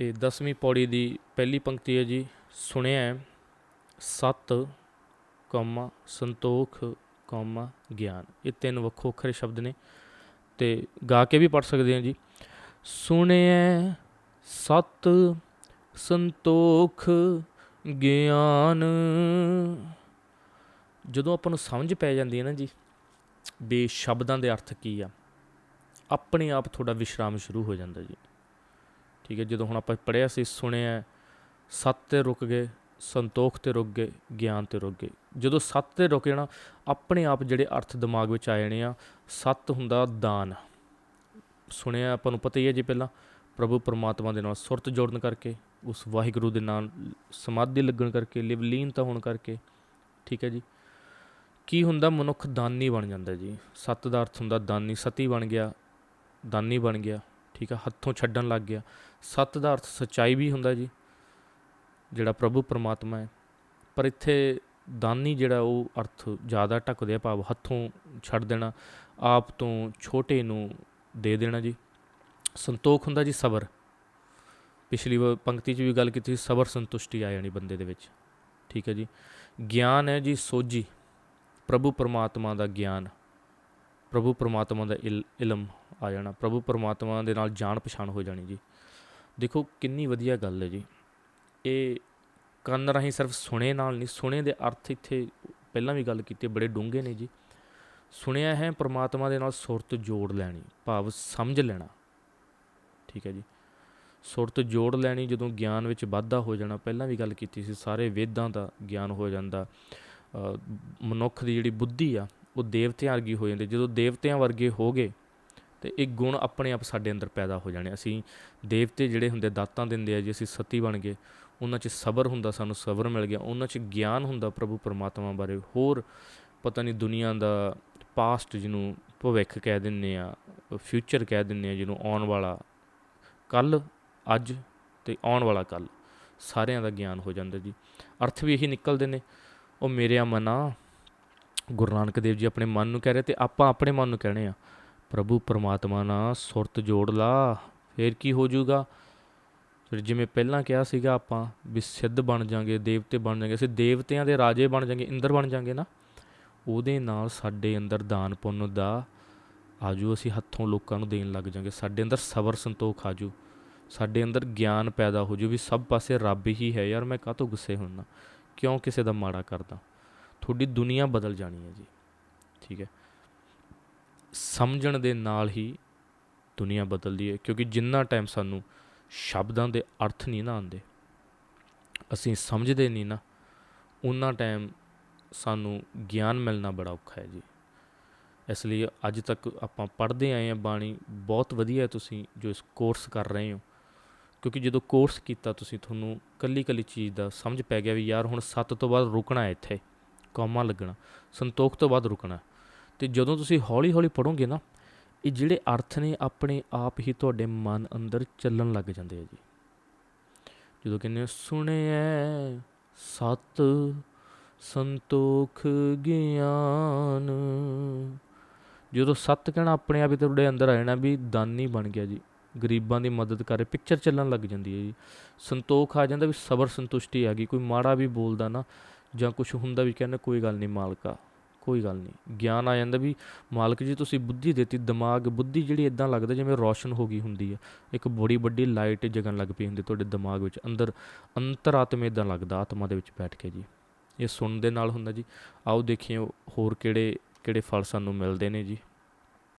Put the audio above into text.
ਇਹ 10ਵੀਂ ਪੌੜੀ ਦੀ ਪਹਿਲੀ ਪੰਕਤੀ ਹੈ ਜੀ। ਸੁਣਿਆ ਹੈ, ਸਤ ਕੌਮਾ ਸੰਤੋਖ ਕੌਮਾ ਗਿਆਨ। ਇਹ ਤਿੰਨ ਵੱਖੋ ਵੱਖਰੇ ਸ਼ਬਦ ਨੇ ਤੇ ਗਾ ਕੇ ਵੀ ਪੜ ਸਕਦੇ ਹਾਂ ਜੀ। ਸੁਣਿਆ ਸਤ ਸੰਤੋਖ ਗਿਆਨ। ਜਦੋਂ ਆਪਾਂ ਨੂੰ ਸਮਝ ਪੈ ਜਾਂਦੀ ਹੈ ਨਾ ਜੀ ਵੀ ਸ਼ਬਦਾਂ ਦੇ ਅਰਥ ਕੀ ਆ? ਆਪਣੇ ਆਪ ਤੁਹਾਡਾ ਵਿਸ਼ਰਾਮ ਸ਼ੁਰੂ ਹੋ ਜਾਂਦਾ ਜੀ। ਠੀਕ ਹੈ, ਜਦੋਂ ਹੁਣ ਆਪਾਂ ਪੜਿਆ ਸੀ, ਸੁਣਿਆ ਸੱਤ ਤੇ ਰੁਕ ਗਏ, ਸੰਤੋਖ ਤੇ ਰੁਕ ਗਏ, ਗਿਆਨ ਤੇ ਰੁਕ ਗਏ। ਜਦੋਂ ਸੱਤ ਤੇ ਰੁਕ ਜਾਣਾ ਆਪਣੇ ਆਪ ਜਿਹੜੇ ਅਰਥ ਦਿਮਾਗ ਵਿੱਚ ਆ ਜਾਣੇ ਆ, ਸੱਤ ਹੁੰਦਾ ਦਾਨ। ਸੁਣਿਆ ਆਪਾਂ ਨੂੰ ਪਤਾ ਹੀ ਹੈ ਜੀ ਪਹਿਲਾਂ, ਪ੍ਰਭੂ ਪਰਮਾਤਮਾ ਦੇ ਨਾਲ ਸੁਰਤ ਜੋੜਨ ਕਰਕੇ, ਉਸ ਵਾਹਿਗੁਰੂ ਦੇ ਨਾਲ ਸਮਾਧੀ ਲੱਗਣ ਕਰਕੇ ਲਿਵਲੀਨਤਾ ਹੋਣ ਕਰਕੇ, ਠੀਕ ਹੈ ਜੀ। ਕੀ ਹੁੰਦਾ, ਮਨੁੱਖ ਦਾਨੀ ਬਣ ਜਾਂਦਾ ਜੀ। ਸੱਤ ਦਾ ਅਰਥ ਹੁੰਦਾ ਦਾਨੀ, ਸਤੀ ਬਣ ਗਿਆ, ਦਾਨੀ ਬਣ ਗਿਆ, ਠੀਕ ਆ ਹੱਥੋਂ ਛੱਡਣ ਲੱਗ ਗਿਆ। ਸੱਤ ਦਾ ਅਰਥ ਸਚਾਈ ਵੀ ਹੁੰਦਾ ਜੀ, ਜਿਹੜਾ ਪ੍ਰਭੂ ਪਰਮਾਤਮਾ ਹੈ। ਪਰ ਇੱਥੇ ਦਾਨੀ ਜਿਹੜਾ ਉਹ ਅਰਥ ਜ਼ਿਆਦਾ ਢੱਕਦੇ ਆ, ਭਾਵ ਹੱਥੋਂ ਛੱਡ ਦੇਣਾ, ਆਪ ਤੋਂ ਛੋਟੇ ਨੂੰ ਦੇ ਦੇਣਾ ਜੀ। ਸੰਤੋਖ ਹੁੰਦਾ ਜੀ ਸਬਰ। ਪਿਛਲੀ ਵਾਰ ਪੰਕਤੀ 'ਚ ਵੀ ਗੱਲ ਕੀਤੀ ਸੀ, ਸਬਰ ਸੰਤੁਸ਼ਟੀ ਆ ਜਾਣੀ ਬੰਦੇ ਦੇ ਵਿੱਚ। ਠੀਕ ਹੈ ਜੀ। ਗਿਆਨ ਹੈ ਜੀ ਸੋਝੀ। ਪ੍ਰਭੂ ਪਰਮਾਤਮਾ ਦਾ ਗਿਆਨ। ਪ੍ਰਭੂ ਪਰਮਾਤਮਾ ਦਾ ਇਲ- ਇਲਮ ਆ ਜਾਣਾ। ਪ੍ਰਭੂ ਪਰਮਾਤਮਾ ਦੇ ਨਾਲ ਜਾਣ ਪਛਾਣ ਹੋ ਜਾਣੀ ਜੀ। ਦੇਖੋ ਕਿੰਨੀ ਵਧੀਆ ਗੱਲ ਹੈ ਜੀ। ਇਹ ਕੰਨ ਰਾਹੀਂ ਸਿਰਫ ਸੁਣੇ ਨਾਲ ਨਹੀਂ, ਸੁਣੇ ਦੇ ਅਰਥ ਇੱਥੇ ਪਹਿਲਾਂ ਵੀ ਗੱਲ ਕੀਤੀ, ਬੜੇ ਡੂੰਘੇ ਨੇ ਜੀ। ਸੁਣਿਆ ਹੈ, ਪਰਮਾਤਮਾ ਦੇ ਨਾਲ ਸੁਰਤ ਜੋੜ ਲੈਣੀ, ਭਾਵ ਸਮਝ ਲੈਣਾ। ਠੀਕ ਹੈ ਜੀ। ਸੁਰਤ ਜੋੜ ਲੈਣੀ ਜਦੋਂ ਗਿਆਨ ਵਿੱਚ ਵਾਧਾ ਹੋ ਜਾਣਾ, ਪਹਿਲਾਂ ਵੀ ਗੱਲ ਕੀਤੀ ਸੀ, ਸਾਰੇ ਵੇਦਾਂ ਦਾ ਗਿਆਨ ਹੋ ਜਾਂਦਾ। ਮਨੁੱਖ ਦੀ ਜਿਹੜੀ ਬੁੱਧੀ ਆ, ਉਹ ਦੇਵਤਿਆਂ ਵਰਗੀ ਹੋ ਜਾਂਦੀ। ਜਦੋਂ ਦੇਵਤਿਆਂ ਵਰਗੇ ਹੋ ਗਏ ਤੇ ਇਹ ਗੁਣ ਆਪਣੇ ਆਪ ਸਾਡੇ ਅੰਦਰ ਪੈਦਾ ਹੋ ਜਾਣੇ ਅਸੀਂ ਦੇਵਤੇ ਜਿਹੜੇ ਹੁੰਦੇ, ਦਾਤਾਂ ਦਿੰਦੇ ਆ, ਜੇ ਅਸੀਂ ਸਤੀ ਬਣ ਗਏ, ਉਹਨਾਂ 'ਚ ਸਬਰ ਹੁੰਦਾ, ਸਾਨੂੰ ਸਬਰ ਮਿਲ ਗਿਆ, ਉਹਨਾਂ 'ਚ ਗਿਆਨ ਹੁੰਦਾ ਪ੍ਰਭੂ ਪਰਮਾਤਮਾ ਬਾਰੇ। ਹੋਰ ਪਤਾ ਨਹੀਂ ਦੁਨੀਆ ਦਾ ਪਾਸਟ ਜਿਹਨੂੰ ਭਵਿੱਖ ਕਹਿ ਦਿੰਨੇ ਆ ਫਿਊਚਰ ਕਹਿ ਦਿੰਨੇ ਆ, ਜਿਹਨੂੰ ਆਉਣ ਵਾਲਾ ਕੱਲ, ਅੱਜ ਤੇ ਆਉਣ ਵਾਲਾ ਕੱਲ, ਸਾਰਿਆਂ ਦਾ ਗਿਆਨ ਹੋ ਜਾਂਦਾ ਜੀ। ਅਰਥ ਵੀ ਇਹੀ ਨਿਕਲਦੇ ਨੇ, ਉਹ ਮੇਰਿਆ ਮਨਾ, ਗੁਰੂ ਨਾਨਕ ਦੇਵ ਜੀ ਆਪਣੇ ਮਨ ਨੂੰ ਕਹਿ ਰਹੇ ਤੇ ਆਪਾਂ ਆਪਣੇ ਮਨ ਨੂੰ ਕਹਿਣੇ ਆ। ਪ੍ਰਭੂ ਪਰਮਾਤਮਾ ਨਾਲ ਸੁਰਤ ਜੋੜ ਲਾ, ਫੇਰ ਕੀ ਹੋ ਜਾਊਗਾ? ਫਿਰ ਜਿਵੇਂ ਪਹਿਲਾਂ ਕਿਹਾ ਸੀਗਾ ਆਪਾਂ ਵੀ ਸਿੱਧ ਬਣ ਜਾਾਂਗੇ, ਦੇਵਤੇ ਬਣ ਜਾਾਂਗੇ, ਅਸੀਂ ਦੇਵਤਿਆਂ ਦੇ ਰਾਜੇ ਬਣ ਜਾਾਂਗੇ, ਇੰਦਰ ਬਣ ਜਾਾਂਗੇ ਨਾ, ਉਹਦੇ ਨਾਲ ਸਾਡੇ ਅੰਦਰ ਦਾਨ ਪੁੰਨ ਦਾ ਆਜੂ, ਅਸੀਂ ਹੱਥੋਂ ਲੋਕਾਂ ਨੂੰ ਦੇਣ ਲੱਗ ਜਾਾਂਗੇ। ਸਾਡੇ ਅੰਦਰ ਸਬਰ ਸੰਤੋਖ ਆਜੂ, ਸਾਡੇ ਅੰਦਰ ਗਿਆਨ ਪੈਦਾ ਹੋ ਜੂ ਵੀ ਸਭ ਪਾਸੇ ਰੱਬ ਹੀ ਹੈ ਯਾਰ, ਮੈਂ ਕਾਹ ਤੋਂ ਗੁੱਸੇ ਹੁੰਨਾ? ਕਿਉਂ ਕਿਸੇ ਦਾ ਮਾੜਾ ਕਰਦਾ? ਤੁਹਾਡੀ ਦੁਨੀਆ ਬਦਲ ਜਾਣੀ ਹੈ ਜੀ। ਠੀਕ ਹੈ? ਸਮਝਣ ਦੇ ਨਾਲ ਹੀ ਦੁਨੀਆ ਬਦਲਦੀ ਹੈ, ਕਿਉਂਕਿ ਜਿੰਨਾ ਟਾਈਮ ਸਾਨੂੰ ਸ਼ਬਦਾਂ ਦੇ ਅਰਥ ਨਹੀਂ ਨਾ ਆਉਂਦੇ, ਅਸੀਂ ਸਮਝਦੇ ਨਹੀਂ ਨਾ ਉਹਨਾਂ ਟਾਈਮ ਸਾਨੂੰ ਗਿਆਨ ਮਿਲਣਾ ਬੜਾ ਔਖਾ ਹੈ ਜੀ। ਇਸ ਲਈ ਅੱਜ ਤੱਕ ਆਪਾਂ ਪੜ੍ਹਦੇ ਆਏ ਹਾਂ, ਬਾਣੀ ਬਹੁਤ ਵਧੀਆ ਤੁਸੀਂ ਜੋ ਇਸ ਕੋਰਸ ਕਰ ਰਹੇ ਹੋ, ਕਿਉਂਕਿ ਜਦੋਂ ਕੋਰਸ ਕੀਤਾ ਤੁਸੀਂ, ਤੁਹਾਨੂੰ ਕੱਲੀ ਕੱਲੀ ਚੀਜ਼ ਦਾ ਸਮਝ ਪੈ ਗਿਆ ਵੀ ਯਾਰ ਹੁਣ ਸੱਤ ਤੋਂ ਬਾਅਦ ਰੁਕਣਾ ਇੱਥੇ, ਕੌਮਾ ਲੱਗਣਾ, ਸੰਤੋਖ ਤੋਂ ਬਾਅਦ ਰੁਕਣਾ। ਤੇ ਜਦੋਂ ਤੁਸੀਂ ਹੌਲੀ ਹੌਲੀ ਪੜੋਗੇ ਨਾ ਇਹ ਜਿਹੜੇ ਅਰਥ ਨੇ ਆਪਣੇ ਆਪ ਹੀ ਤੁਹਾਡੇ ਮਨ ਅੰਦਰ ਚੱਲਣ ਲੱਗ ਜਾਂਦੇ ਆ ਜੀ। ਜਦੋਂ ਕਹਿੰਦੇ ਆ, ਸੁਣਿਐ ਸਤ ਸੰਤੋਖ ਗਿਆਨ। ਜਦੋਂ ਸਤ ਕਹਿਣਾ ਆਪਣੇ ਆਪ ਹੀ ਤੁਹਾਡੇ ਅੰਦਰ ਆ ਜਾਣਾ ਵੀ ਦਾਨੀ ਬਣ ਗਿਆ ਜੀ ਗਰੀਬਾਂ ਦੀ ਮਦਦ ਕਰੇ ਪਿਕਚਰ ਚੱਲਣ ਲੱਗ ਜਾਂਦੀ ਹੈ ਜੀ। ਸੰਤੋਖ ਆ ਜਾਂਦਾ ਵੀ ਸਬਰ ਸੰਤੁਸ਼ਟੀ ਆ ਗਈ ਕੋਈ ਮਾੜਾ ਵੀ ਬੋਲਦਾ ਨਾ ਜਾਂ ਕੁਝ ਹੁੰਦਾ ਵੀ ਕਹਿੰਦਾ ਕੋਈ ਗੱਲ ਨਹੀਂ ਮਾਲਕਾ। ਕੋਈ ਗੱਲ ਨਹੀਂ। ਗਿਆਨ ਆ ਜਾਂਦਾ ਵੀ ਮਾਲਕ ਜੀ ਤੁਸੀਂ ਬੁੱਧੀ ਦਿੱਤੀ, ਦਿਮਾਗ, ਬੁੱਧੀ ਜਿਹੜੀ ਇਦਾਂ ਲੱਗਦਾ ਜਿਵੇਂ ਰੋਸ਼ਨ ਹੋ ਗਈ ਹੁੰਦੀ ਆ। ਇੱਕ ਬੜੀ ਵੱਡੀ ਲਾਈਟ ਜਗਣ ਲੱਗ ਪਈ ਹੁੰਦੀ ਤੁਹਾਡੇ ਦਿਮਾਗ ਵਿੱਚ। ਅੰਦਰ ਅੰਤਰਾਤਮਾ ਇਦਾਂ ਲੱਗਦਾ ਆਤਮਾ ਦੇ ਵਿੱਚ ਬੈਠ ਕੇ ਜੀ। ਇਹ ਸੁਣਨ ਦੇ ਨਾਲ ਹੁੰਦਾ ਜੀ। ਆਓ ਦੇਖੀਏ ਹੋਰ ਕਿਹੜੇ ਕਿਹੜੇ ਫਲ ਸਾਨੂੰ ਮਿਲਦੇ ਨੇ ਜੀ।